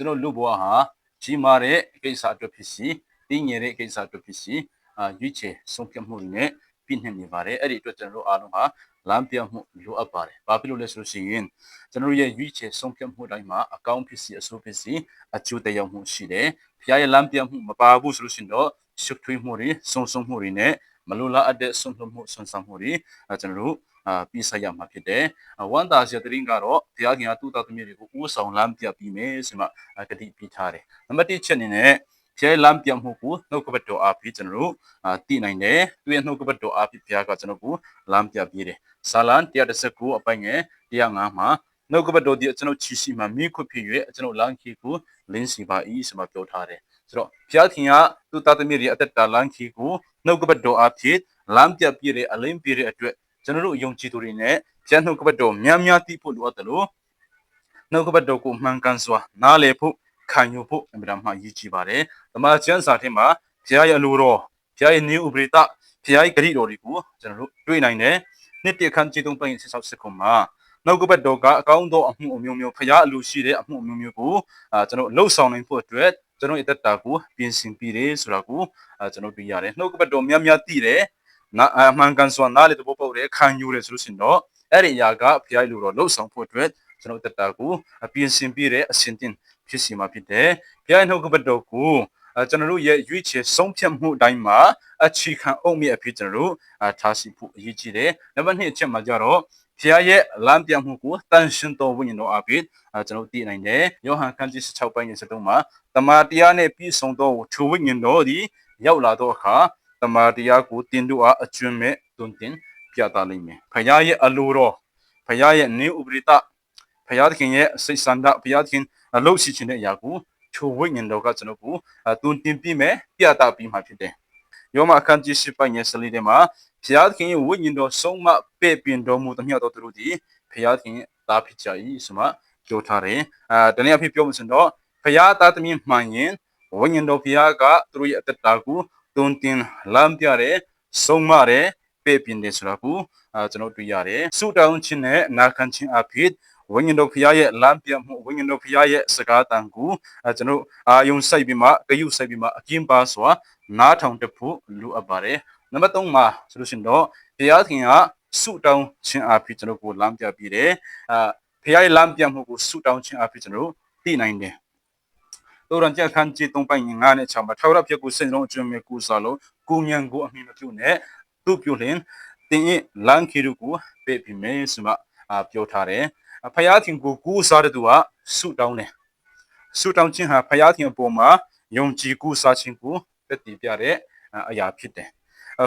ကျွန်တော်လူဘဝဟာကြီးမားတဲ့ကိစ္စအတွက်ဖြစ်စီတည်ငြိမ်တဲ့ကိစ္စအတွက်ဖြစ်စီအာရွေးချယ်ဆုံးဖြတ်မှုတွေနဲ့ပြည့်နှက်နေပါတယ်အဲ့ဒီအတွက်ကျွန်တော်တို့အားလုံးဟာလမ်းပြမှုလိုအပ်ပါတယ်ဘာဖြစ်လို့လဲဆိုလို့ရှိရင်ကျွန်တော်ရဲ့ရွေးချယ်ဆုံးဖြတ်မှုတိုင်းမှာအကောင့်ဖြစ်စီအဆိုးဖြစ်စီအကျိုးတရားမှုရှိတယ်ဖျားရဲ့လမ်းပြမှုမပါဘူးဆိုလို့ရှိရင်တော့ရှုပ်ထွေးမှုတွေစုံစုံမှုတွေနဲ့ မလိုလားအပ်တဲ့ဆုံးဖြတ်မှုဆွမ်းဆောင်မှုတွေကျွန်တော်တို့အာပြီးဆိုင်ရမှာဖြစ်တယ်။ဝန်တာစီတရင်ကတော့ဘုရားခင်ကသူ့သားသမီးတွေကိုဥဆောင်လမ်းပြပြီးမယ်ဆိုမှဂတိပေးထားတယ်။နံပါတ်1ချက်အနေနဲ့ဖျဲလမ်းပြမှုကိုနှုတ်ကပတ်တော်အားဖြင့်ကျွန်တော်တို့အာတည်နိုင်တယ်။သူရဲ့နှုတ်ကပတ်တော်အားဖြင့်ဘုရားကကျွန်တော်ကိုလမ်းပြပြီးတယ်။ဇာလန်119အပိုင်းငယ်105မှာနှုတ်ကပတ်တော်ဒီကျွန်တော်ချီစီမှာမိခွဖြစ်၍ကျွန်တော်လမ်းခီကိုလင်းစီပါ၏ဆိုမှပြောထားတယ်။ ဆိုတော့ဘုရားခင်ကသူ့သားသမီးတွေအသက်တာလမ်းခီကိုနှုတ်ကပတ်တော်အားဖြင့်လမ်းပြပြတဲ့အလင်းပြတဲ့အတွက်ကျွန်တော်တို့ယုံကြည်သူတွေနဲ့ကျမ်းနှုတ်ကပတ်တော်များများသိဖို့လိုအပ်တယ်လို့နှုတ်ကပတ်တော်ကိုမှန်ကန်စွာနားလည်ဖို့ခံယူဖို့အမြဲတမ်းမှရည်ကြည်ပါတယ်။တမန်ကျမ်းစာထဲမှာဘုရားရဲ့အလိုတော်ဘုရားရဲ့နည်းဥပဒေတဘုရားရဲ့ဂရုတော်တွေကိုကျွန်တော်တို့တွေ့နိုင်တယ်။နှစ်တခန်းကြည်သုံးပိုင်းဆက်ဆောက်စစ်ခုမှာ နှုတ်ကပတ်တော်ကအကောင်းသောအမှုအမျိုးမျိုးဖရားအလိုရှိတဲ့အမှုအမျိုးမျိုးကိုအာကျွန်တော်လှုပ်ဆောင်နိုင်ဖို့အတွက်ကျွန်တော်အသက်တာကိုပြင်ဆင်ပြီးတယ်ဆိုတာကိုအာကျွန်တော်တွေ့ရတယ်နှုတ်ကပတ်တော်များများသိတယ်နာအမှန်ကန်စွာနားလေတဘောပေါက်တယ်ခံယူတယ်ဆိုလို့ရှိရင်တော့အဲ့ဒီအရာကဖရားလူတော်လှုပ်ဆောင်ဖို့အတွက်ကျွန်တော်တက်တာကိုအပြင်ဆင်ပြတဲ့အစဉ်တင်ဖြစ်စီမှာဖြစ်တယ်ဖရားနှုတ်ကပတ်တော်ကိုကျွန်တော်တို့ရဲ့ရွေးချယ်ဆုံးဖြတ်မှုအတိုင်းမှာအခြေခံအုပ်မြစ်အဖြစ်ကျွန်တော်တို့ထားရှိဖို့အရေးကြီးတယ်နံပါတ်2အချက်မှာကြတော့ ဖျားရဲ့လမ်းပြမှုကိုတန်ရှင်တော်ဝိညာဉ်တော်အဖြစ်ကျွန်တော်သိနိုင်တယ်ယောဟန်ခန်းကြီး16ပိုင်း73မှာတမန်တရားနဲ့ပြည့်စုံသောထိုဝိညာဉ်တော်သည်ရောက်လာသောအခါတမာတရားကိုတင်တို့အားအကျွမ်းမဲ့တွင်တင်ပြသလိမ့်မယ်ဖခင်ရဲ့အလိုတော်ဖခင်ရဲ့နေဥပရိတဖခင်သခင်ရဲ့စိတ်ဆန္ဒဖခင်သခင်အလုပ်ရှိခြင်းတဲ့အရာကိုချိုဝိညာဉ်တော်ကကျွန်တော်ကိုတွင်တင်ပြမယ်ပြသပြီးမှဖြစ်တယ် ယောမအခန်းကြီး၈ပိုင်းရဲ့စလေးထဲမှာဖခင်သခင်ရဲ့ဝိညာဉ်တော်ဆုံးမပဲ့ပြင်တော်မူသမျှသောသူတို့သည်ဖခင်သခင်သားဖြစ်ကြ၏ဆိုမှပြောထားတယ်အာတနည်းအားဖြင့်ပြောမှဆိုတော့ဖခင်သားသမီးမှန်ရင်ဝိညာဉ်တော်ဖခင်ကသူတို့ရဲ့အသက်တာကိုတွန်းတင်လမ်းပြတယ်ဆုံးမတယ်ပေ့ပြင်တယ်ဆိုတာကိုအာကျွန်တော်တွေ့ရတယ်ဆုတောင်းခြင်းနဲ့နာခံခြင်းအဖြစ် ဝိညာဉ်တော်ဖခင်ရဲ့လမ်းပြမှုဝိညာဉ်တော်ဖခင်ရဲ့စကားတန်ကိုအဲကျွန်တော်အာယုံဆိုင်ပြီးမှဂယုစိုက်ပြီးမှအကျဉ်းပါစွာနားထောင်တဖို့လိုအပ်ပါတယ်နံပါတ်3မှာဆိုလို့ရှိရင်တော့ဘုရားခင်ကဆုတောင်းခြင်းအဖြစ်ကျွန်တော်ကိုလမ်းပြပြီးတယ်အာဖခင်ရဲ့လမ်းပြမှုကိုဆုတောင်းခြင်းအဖြစ်ကျွန်တော်သိနိုင်တယ်တော်ရန်ကြခန်းကြီးသုံးပိုင်းငါးနဲ့6မှာထောက်ရဖြစ်ကိုစင်လုံးအကျွမ်းမြေကူစားလို့ကိုညံကိုအမိမပြုတ်နဲ့သူ့ပြုတ်လင်တင်းရဲ့လန်ခီရူကိုပေပြမဲဆိုမှပြောထားတယ် ဖယားခင်ကိုကူစားတဲ့သူကဆုတောင်းတယ်ဆုတောင်းခြင်းဟာဖယားခင်အပေါ်မှာယုံကြည်ကူစားခြင်းကိုတက်တည်ပြတဲ့အရာဖြစ်တယ်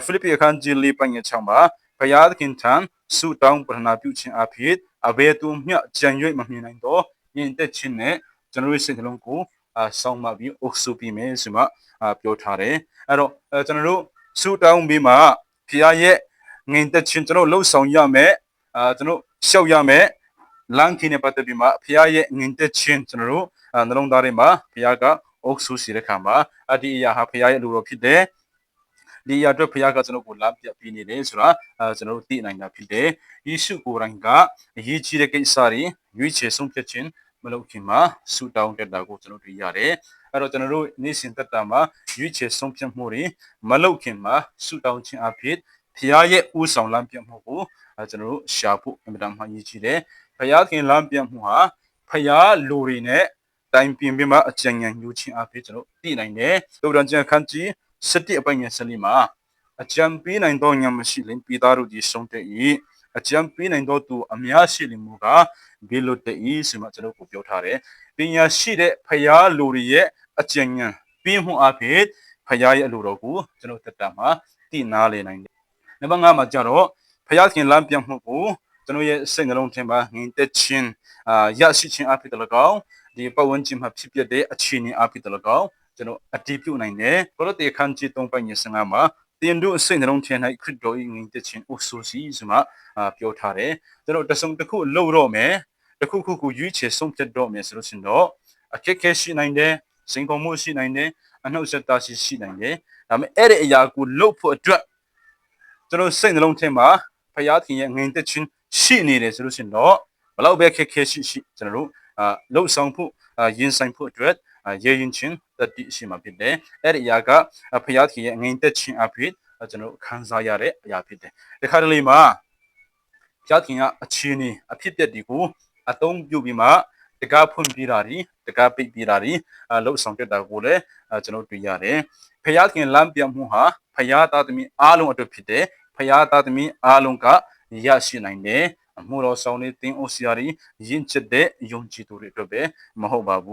ဖိလိပ္ပိအခန်းကြီးလေးပိုင်း6မှာဖယားခင်ထံဆုတောင်းပရဏာပြုခြင်းအဖြစ်အဘယ်သူမျှကြံ့၍မမြင်နိုင်တော့ယဉ်တက်ခြင်းနဲ့ကျွန်တော်ရဲ့စိတ်နှလုံးကိုအာဆောင်းမပြီးအုပ်စုပြီးမယ်ဆိုမှအာပြောထားတယ်အဲ့တော့ကျွန်တော်တို့ဆူတောင်းပြီးမှဖခင်ရဲ့ငင်သက်ခြင်းကျွန်တော်လှုပ်ဆောင်ရမယ်အာကျွန်တော်ရှောက်ရမယ် လမ်းခင်းနဲ့ပတ်သက်ပြီးမှဖခင်ရဲ့ငင်သက်ခြင်းကျွန်တော်တို့နှလုံးသားထဲမှာဖခင်ကအုပ်စုစီတဲ့ခါမှာအဒီအရာဟာဖခင်ရဲ့လူတော်ဖြစ်တယ်ဒီရအတွက်ဖခင်ကကျွန်တော်ကိုလာပြပြနေတယ်ဆိုတာအဲကျွန်တော်တို့သိနိုင်တာဖြစ်တယ်ယေရှုကိုယ်တိုင်ကအရေးကြီးတဲ့ကိစ္စတွေရွေးချယ်ဆုံးဖြတ်ခြင်းမလုပ်ခင်မှာဆူတောင်းတက်တာကိုကျွန်တော်တွေ့ရတယ်အဲ့တော့ကျွန်တော်တို့နေ့စဉ်တက်တာမှာရွေးချယ်ဆုံးဖြတ်မှုတွေမလုပ်ခင်မှာဆူတောင်းခြင်းအဖြစ်ဖခင်ရဲ့ဥဆောင်လမ်းပြမှုကိုကျွန်တော်တို့ရှာဖို့အမြဲတမ်းမှရည်ကြည်တယ် ဖခင်လမ်းပြမှုဟာဖခင်လူတွေနဲ့တိုင်ပင်ပြီးမှအကြံဉာဏ်ယူခြင်းအဖြစ်ကျွန်တော်သိနိုင်တယ်သုဒ္ဓံကျမ်းခန်းကြီးစတိအပိုင်းငယ်စလီမှာအကြံပေးနိုင်သောဉာဏ်မရှိလင်ပြည်သားတို့ဒီဆုံးတဲ့အကြံပေးနိုင်သောသူအများရှိလိမ့်မူကားဘေလိုတေးဆိုမှကျွန်တော်ကိုပြောထားတယ်ပညာရှိတဲ့ဖယားလူတွေရဲ့အကြံဉာဏ်ပြင်းမှုအဖြစ်ဖယားရဲ့အလိုတော်ကိုကျွန်တော်တက်တာမှာတည်နာလေနိုင်တယ်နံပါတ်5မှာကြတော့ဖယားခင်လမ်းပြမှုကို ကျွန်တော်ရဲ့စိတ်နှလုံးထဲမှာငင်သက်ခြင်းအာရရှိခြင်းအဖြစ်တလကောင်းဒီပဝန်းကျင်မှာဖြစ်ပျက်တဲ့အခြေအနေအဖြစ်တလကောင်းကျွန်တော်အတည်ပြုနိုင်တယ်ကိုရတေခန်းကြီး3ပိုင်း25မှာတင်တို့စိတ်နှလုံးထဲ၌ခရစ်တော်၏ငင်သက်ခြင်းအိုဆိုစီဆိုမှပြောထားတယ်ကျွန်တော်တဆုံတစ်ခုလှုပ်တော့မယ်တစ်ခုခုကိုရွေးချယ်ဆုံးဖြတ်တော့မယ်ဆိုလို့ရှင်တော့အခက်ခဲရှိနိုင်တယ်စိန်ခေါ်မှုရှိနိုင်တယ်အနှုတ်ဆက်တာရှိရှိနိုင်တယ်ဒါပေမဲ့အဲ့ဒီအရာကိုလှုပ်ဖို့အတွက်ကျွန်တော်စိတ်နှလုံးထဲမှာဖယားသခင်ရဲ့ငင်သက်ခြင်း ရှိနေတယ်ဆိုလို့ရှင်တော့ဘလောက်ပဲခက်ခဲရှိရှိကျွန်တော်တို့အာလှုပ်ဆောင်ဖို့အာရင်ဆိုင်ဖို့အတွက်အာရေရင်ချင်းတတိရှိမှာဖြစ်တယ်အဲ့ဒီအရာကဖျားသခင်ရဲ့ငြိမ်သက်ခြင်းအဖြစ်ကျွန်တော်ခံစားရတဲ့အရာဖြစ်တယ်ဒီခါတလေမှာဖျားသခင်ကအခြေအနေအဖြစ်အပျက်တွေကိုအသုံးပြုပြီးမှတကားဖွင့်ပြတာဒီတကားပိတ်ပြတာဒီအလှုပ်ဆောင်ပြတာကိုလည်းကျွန်တော်တွေ့ရတယ်ဖျားသခင်လမ်းပြမှုဟာဖျားသားသမီးအားလုံးအတွက်ဖြစ်တယ်ဖျားသားသမီးအားလုံးက ရရှိနိုင်တယ်အမှုတော်ဆောင်နေတင်းအိုစီယာရီယဉ်ချစ်တဲ့ယုံကြည်သူတွေအတွက်ပဲမဟုတ်ပါဘူး